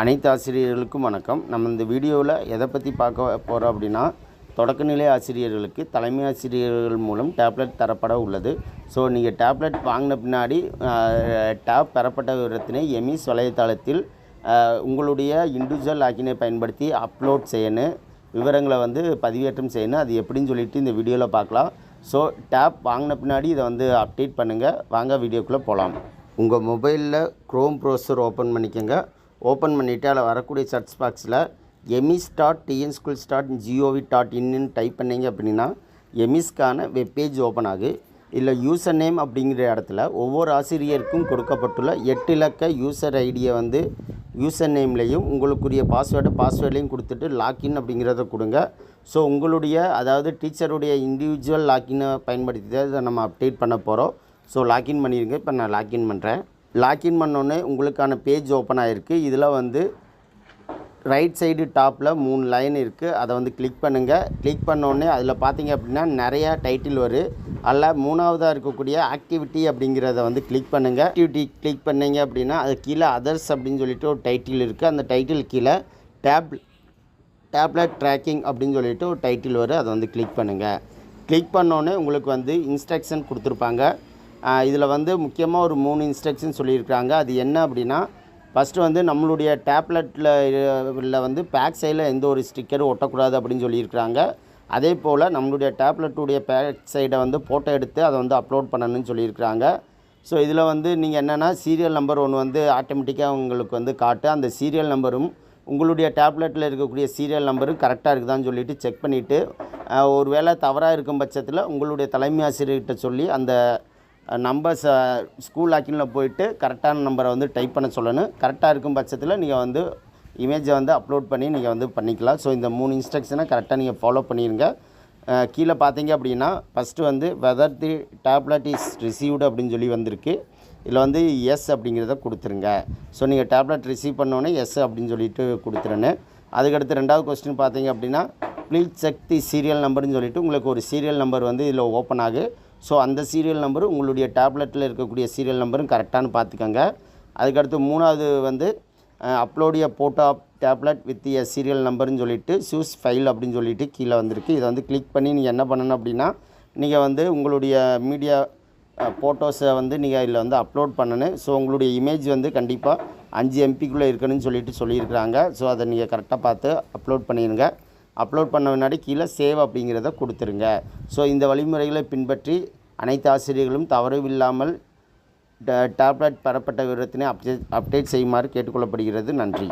அனைத்து ஆசிரியர்களுக்கும் வணக்கம். நம்ம இந்த வீடியோவில் எதை பற்றி பார்க்க போகிறோம் அப்படின்னா தொடக்கநிலை ஆசிரியர்களுக்கு தலைமை ஆசிரியர்கள் மூலம் டேப்லெட் தரப்பட உள்ளது. ஸோ நீங்கள் டேப்லெட் வாங்கின பின்னாடி டேப் பெறப்பட்ட விவரத்தினை எமிஸ் வலைத்தளத்தில் உங்களுடைய இண்டிவிஜுவல் லாக்கினை பயன்படுத்தி அப்லோட் செய்யணும் விவரங்களை வந்து பதிவேற்றம் செய்யணும் அது எப்படின்னு சொல்லிட்டு இந்த வீடியோவில் பார்க்கலாம். ஸோ டேப் வாங்கின பின்னாடி இதை வந்து அப்டேட் பண்ணுங்கள் வாங்க வீடியோக்குள்ளே போகலாம் உங்கள் மொபைலில் க்ரோம் ப்ரௌசர் ஓப்பன் பண்ணிக்கோங்க. ஓப்பன் பண்ணிவிட்டு அதில் வரக்கூடிய சர்ச் பாக்ஸில் EMIS dot TN schools dot GOV dot இன்னு டைப் பண்ணீங்க அப்படின்னா எமிஸ்க்கான வெப்பேஜ் ஓப்பன் ஆகு. இல்லை யூசர் நேம் அப்படிங்கிற இடத்துல ஒவ்வொரு ஆசிரியருக்கும் கொடுக்கப்பட்டுள்ள எட்டு இலக்க யூசர் ஐடியை வந்து யூசர் நேம்லேயும் உங்களுக்குரிய பாஸ்வேர்டு பாஸ்வேர்ட்லேயும் கொடுத்துட்டு லாக்இன் அப்படிங்கிறத கொடுங்க. ஸோ உங்களுடைய அதாவது டீச்சருடைய இண்டிவிஜுவல் லாக்இனை பயன்படுத்தி தான் இதை நம்ம அப்டேட் பண்ண போகிறோம் ஸோ லாக்இன் பண்ணிடுங்க இப்போ நான் லாக்இன் பண்ணுறேன் லாக்இன் பண்ணோன்னே உங்களுக்கான பேஜ் ஓப்பன் ஆகிருக்கு இதில் வந்து ரைட் சைடு டாப்பில் மூணு லைன் இருக்குது அதை வந்து கிளிக் பண்ணுங்கள் கிளிக் பண்ணோடனே அதில் பார்த்தீங்க அப்படின்னா நிறையா டைட்டில் வரும் அதில் மூணாவதாக இருக்கக்கூடிய ஆக்டிவிட்டி அப்படிங்கிறத வந்து கிளிக் பண்ணுங்கள் ஆக்டிவிட்டி கிளிக் பண்ணிங்க அப்படின்னா அது கீழே அதர்ஸ் அப்படின்னு சொல்லிட்டு ஒரு டைட்டில் இருக்குது அந்த டைட்டில் கீழே டேப் டேப்லெட் ட்ராக்கிங் அப்படின்னு சொல்லிட்டு ஒரு டைட்டில் வரும் அதை வந்து கிளிக் பண்ணுங்கள் கிளிக் பண்ணோன்னே உங்களுக்கு வந்து இன்ஸ்ட்ரக்ஷன் கொடுத்துருப்பாங்க. இதில் வந்து முக்கியமாக ஒரு மூணு இன்ஸ்ட்ரக்ஷன் சொல்லியிருக்காங்க அது என்ன அப்படின்னா ஃபஸ்ட்டு வந்து நம்மளுடைய டேப்லெட்டில் வந்து பேக் சைடில் எந்த ஒரு ஸ்டிக்கரும் ஒட்டக்கூடாது அப்படின்னு சொல்லியிருக்கிறாங்க. அதே போல் நம்மளுடைய டேப்லெட்டுடைய பேக் சைடை வந்து ஃபோட்டோ எடுத்து அதை வந்து அப்லோட் பண்ணணும்னு சொல்லியிருக்கிறாங்க. ஸோ இதில் வந்து நீங்கள் என்னென்னா சீரியல் நம்பர் ஒன்று வந்து ஆட்டோமேட்டிக்காக உங்களுக்கு வந்து காட்டு. அந்த சீரியல் நம்பரும் உங்களுடைய டேப்லெட்டில் இருக்கக்கூடிய சீரியல் நம்பரும் கரெக்டாக இருக்குதான்னு சொல்லிட்டு செக் பண்ணிவிட்டு ஒரு வேளை தவறாக இருக்கும் பட்சத்தில் உங்களுடைய தலைமை ஆசிரியர்கிட்ட சொல்லி அந்த நம்பர்ஸ் ஸ்கூல் லாக்கினில் போயிட்டு கரெக்டான நம்பரை வந்து டைப் பண்ண சொல்லணும். கரெக்டாக இருக்கும் பட்சத்தில் நீங்கள் வந்து இமேஜை வந்து அப்லோட் பண்ணி நீங்கள் வந்து பண்ணிக்கலாம். ஸோ இந்த மூணு இன்ஸ்ட்ரக்ஷனை கரெக்டாக நீங்கள் ஃபாலோ பண்ணிடுங்க கீழே பார்த்தீங்க அப்படின்னா ஃபஸ்ட்டு வந்து whether the tablet is received அப்படின்னு சொல்லி வந்திருக்கு. இதில் வந்து எஸ் அப்படிங்கிறத கொடுத்துருங்க. ஸோ நீங்கள் டேப்லெட் ரிசீவ் பண்ணோன்னே எஸ் அப்படின்னு சொல்லிட்டு கொடுத்துருன்னு அதுக்கடுத்து ரெண்டாவது கொஸ்டின் பார்த்தீங்க அப்படின்னா ப்ளீஸ் செக் தி சீரியல் நம்பர்னு சொல்லிவிட்டு உங்களுக்கு ஒரு சீரியல் நம்பர் வந்து இதில் ஓப்பன் ஆகு. ஸோ அந்த சீரியல் நம்பரும் உங்களுடைய டேப்லெட்டில் இருக்கக்கூடிய சீரியல் நம்பரும் கரெக்டானு பார்த்துக்கோங்க. அதுக்கடுத்து மூணாவது வந்து அப்லோடிய photo of tablet with a serial நம்பர்னு சொல்லிட்டு சூஸ் ஃபைல் அப்படின்னு சொல்லிட்டு கீழே வந்திருக்கு. இதை வந்து கிளிக் பண்ணி நீங்கள் என்ன பண்ணணும் அப்படின்னா நீங்கள் வந்து உங்களுடைய மீடியா ஃபோட்டோஸை வந்து நீங்கள் இதில் வந்து அப்லோட் பண்ணணும். ஸோ உங்களுடைய இமேஜ் வந்து கண்டிப்பாக அஞ்சு எம்பிக்குள்ளே இருக்கணும்னு சொல்லிட்டு சொல்லியிருக்கிறாங்க. ஸோ அதை நீங்கள் கரெக்டாக பார்த்து அப்லோட் பண்ணிடுங்க அப்லோட் பண்ண முன்னாடி கீழே சேவ் அப்படிங்கிறத கொடுத்துருங்க. ஸோ இந்த வழிமுறைகளை பின்பற்றி அனைத்து ஆசிரியர்களும் தவறவில்லாமல் டேப்லெட் பெறப்பட்ட விவரத்தினை அப்டேட் அப்டேட் செய்யுமாறு கேட்டுக்கொள்ளப்படுகிறது. நன்றி.